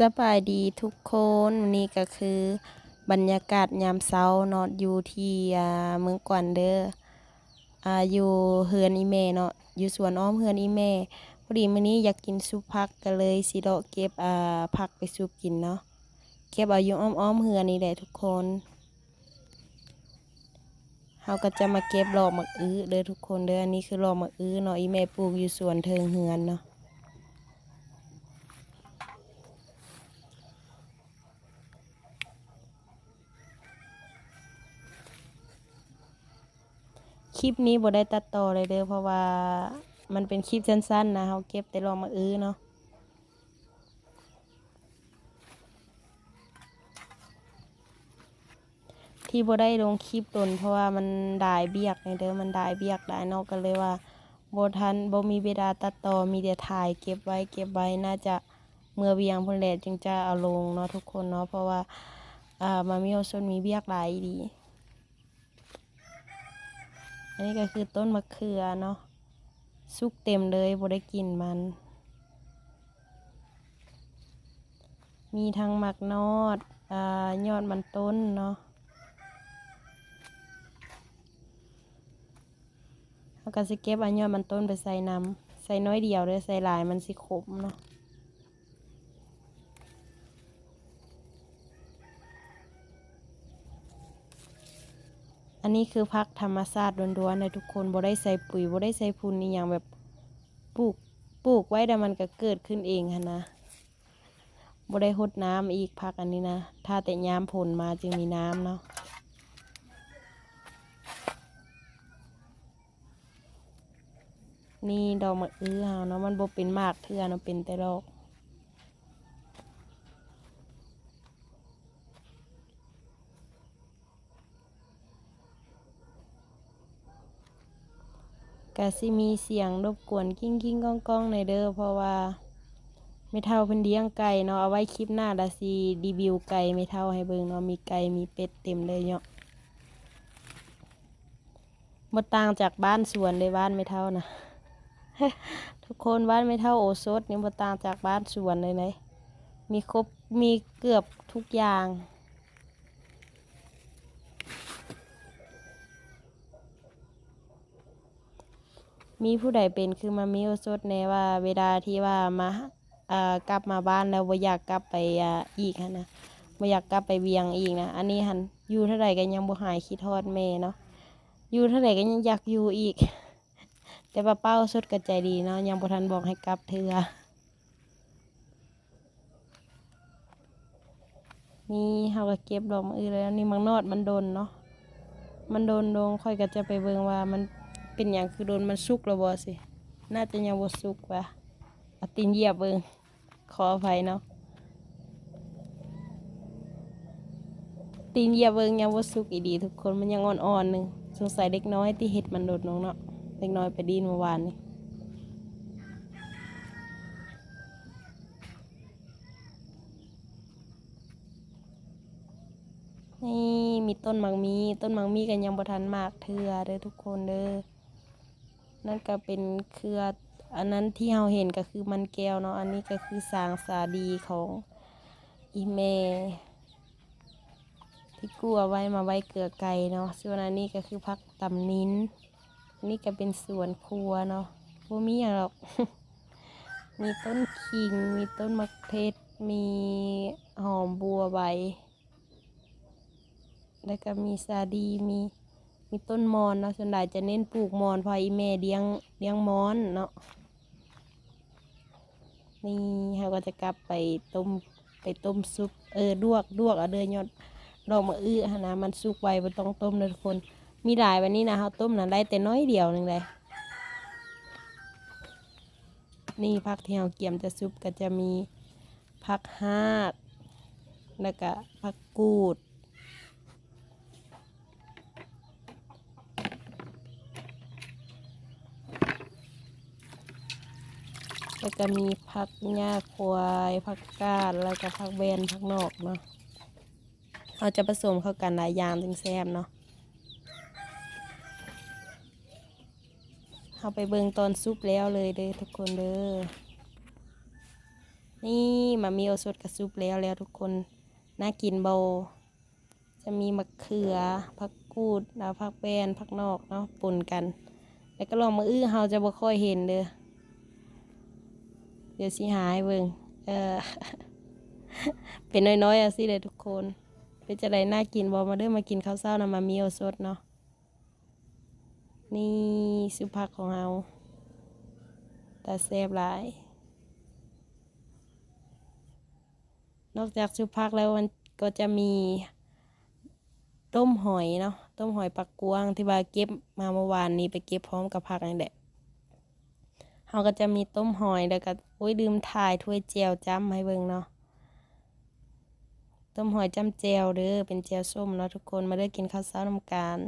สบายดีทุกคนนี่ก็คือบรรยากาศยามเช้าเนาะอยู่ที่อ่าเมืองกวนเด้ออ่าอยู่เฮือนอีแม่เนาะอยู่สวนอ้อมเฮือนอีแม่พอดีมื้อนี้อยากกินซุปผักก็เลยสิเลาะเก็บอ่าผักไปซุปกินเนาะเก็บเอาอยู่อ้อมเฮือนนี่แหละทุกคนเฮาก็จะมาเก็บรอหมักอื้อเด้อทุกคนเด้ออันนี้คือรอหมักอื้อเนาะอีแม่ปลูกอยู่สวนเทิงเฮือนเนาะ ลิปนี้บ่ได้ตัดต่อเลยเด้อเพราะว่ามันเป็นคลิปสั้นๆนะเขาเก็บแต่ลองมาอื้อเนาะที่บ่ได้ลงคลิปตนเพราะว่ามันดายเบียกไงเด้อมันดายเบียกดายนอกกันเลยว่าบ่ทันบ่มีเวลาตัดต่อมีแต่ถ่ายเก็บไว้เก็บไว้น่าจะเมื่อเวียงพุ่นแหละจึงจะเอาลงเนาะทุกคนเนาะเพราะว่าอ่ามามีโอซนมีเบียกหลายดี อันนี้ก็คือต้นมะเขือเนาะสุกเต็มเลยบ่ได้กินมัน มีทั้งหมักนอดอ่ายอดมันต้นเนาะแล้วก็สิเก็บอันยอดมันต้นไปใส่น้ำใส่น้อยเดียวเลยใส่หลายมันสิขมเนาะ อันนี้คือพักธรรมชาติล้วนๆในทุกคนบ่ได้ใส่ปุ๋ยบ่ได้ใส่พุนนี่อย่างแบบปลูกปลูกไว้แต่มันก็เกิดขึ้นเองค่ะนะบ่ได้หดน้ำอีกพักอันนี้นะถ้าแต่ยามผลมาจึงมีน้ำเนาะนี่ดอกมะอื้อเฮาเนาะมันบ่เป็นมากเทื่อเนาะเป็นแต่ดอก กะสิมีเสียงรบกวนกิ้งกิ้งก้องก้องในเด้อเพราะว่าไม่เท่าเพิ่นเลี้ยงไก่เนาะเอาไว้คลิปหน้าดาซีรีวิวไก่ไม่เท่าให้เบิ่งเนาะมีไก่มีเป็ดเต็มเลยเนาะบ่ต่างจากบ้านสวนเลยบ้านไม่เท่านะทุกคนบ้านไม่เท่าโอซดนี่บ่ต่างจากบ้านสวนเลยนะมีครบมีเกือบทุกอย่าง มีผู้ใดเป็นคือมามีโอสดแน่ว่า เวลาที่ว่ามาอ่ากลับมาบ้านแล้วบ่อยากกลับไปอ่าอีกหั้นนะบ่อยากกลับไปเวียงอีกนะอันนี้หันอยู่เท่าไหร่ก็ยังบ่หายคิดทอดแม่เนาะอยู่เท่าไหร่ก็ยังอยากอยู่อีก แต่ว่าเป้าสุดก็ใจดีเนาะยังบ่ทันบอกให้กลับเทื่อนี่เฮาก็เก็บดอกมะอือแล้วนี่มังนอดมันโดนเนาะมันโดนลงค่อยก็จะไปเบิ่งว่ามัน เป็นอย่างคือโดนมันสุกแล้วบ่สิ น่าจะยังบ่สุกว่ะเอาตีนเหยียบเบิ่งขออภัยเนาะ ตีนเหยียบเบิ่งยังบ่สุกอีดี ทุกคนมันยังอ่อนๆหนึงสงสัยเด็กน้อยที่เห็ดมันโดดลงเนาะ เด็กน้อยไปดีนเมื่อวานนี่นี่มีต้นมังมี ต้นมังมีกันยังบ่ทันมากเทื่อเด้อทุกคนเด้อ นั่นก็เป็นเครืออันนั้นที่เราเห็นก็คือมันแก้วเนาะอันนี้ก็คือสางสาดีของอีเมที่กู้เอาไว้มาไว้เกลือไก่เนาะส่วนอันนี้ก็คือพักตำนิ้นอันนี้ก็เป็นสวนครัวเนาะบ่มีอย่างหรอก มีต้นขิง มีต้นมะเขือมีหอมบัวใบ แล้วก็มีสาดีมี มีต้นมอนเนาะส่วนใหญ่จะเน้นปลูกมอนพราะอีแม่เลี้ยงเลี้ยงมอนเนาะนี่เราก็จะกลับไปต้มไปต้มซุปเออลวกลวกเอาเดือยอดดอกมะอื้อหนนะมันสุกไวบ่ต้องต้มเลยทุกคน มีหลายวันนี้นะเขาต้มนะได้แต่น้อยเดียวหนึงเลยนี่ผักที่เราเกี่ยมจะซุปก็จะมีผักฮาดแล้วก็ผักกูด แล้ว ก็มีผักหญ้าควายผักกาดแล้วก็ผักแวนผักนอกเนาะเราจะผสมเข้ากันหลายอย่างถึงแซ่บเนาะเอาไปเบิ่งตอนซุปแล้วเลยเด้อทุกคนเด้อนี่มามีโอสดกระซุปแล้วแล้วทุกคนน่ากินเบาจะมีมะเขือผักกูดแล้วผักแป้นผักนอกเนาะปนกัน แล้วก็ลองมาอื้อเฮาจะบ่ค่อยเห็นเด้อ เดี๋ยวสิหายเบิ่งเออเป็นน้อยๆอะสิเลยทุกคน เป็นจะไรน่ากินบอมาเด้อมากินข้าวเช้านะมามีโอสดเนาะนี่สุผักของเราต่แซ่บหลาย นอกจากสุผักแล้วมันก็จะมี ต้มหอยเนาะต้มหอยปักกวางที่ว่าเก็บมาเมื่อวานนี้ไปเก็บพร้อมกับผักนี่แหละ เราก็จะมีต้มหอยแล้วก็โอ้ยดื่มถ่ายถ้วยเจียวจ้ำให้เบิ่งเนาะต้มหอยจ้ำเจวเด้อเป็นเจวส้มเนาะทุกคนมาเด้อกินข้าวเช้าน้ำกัน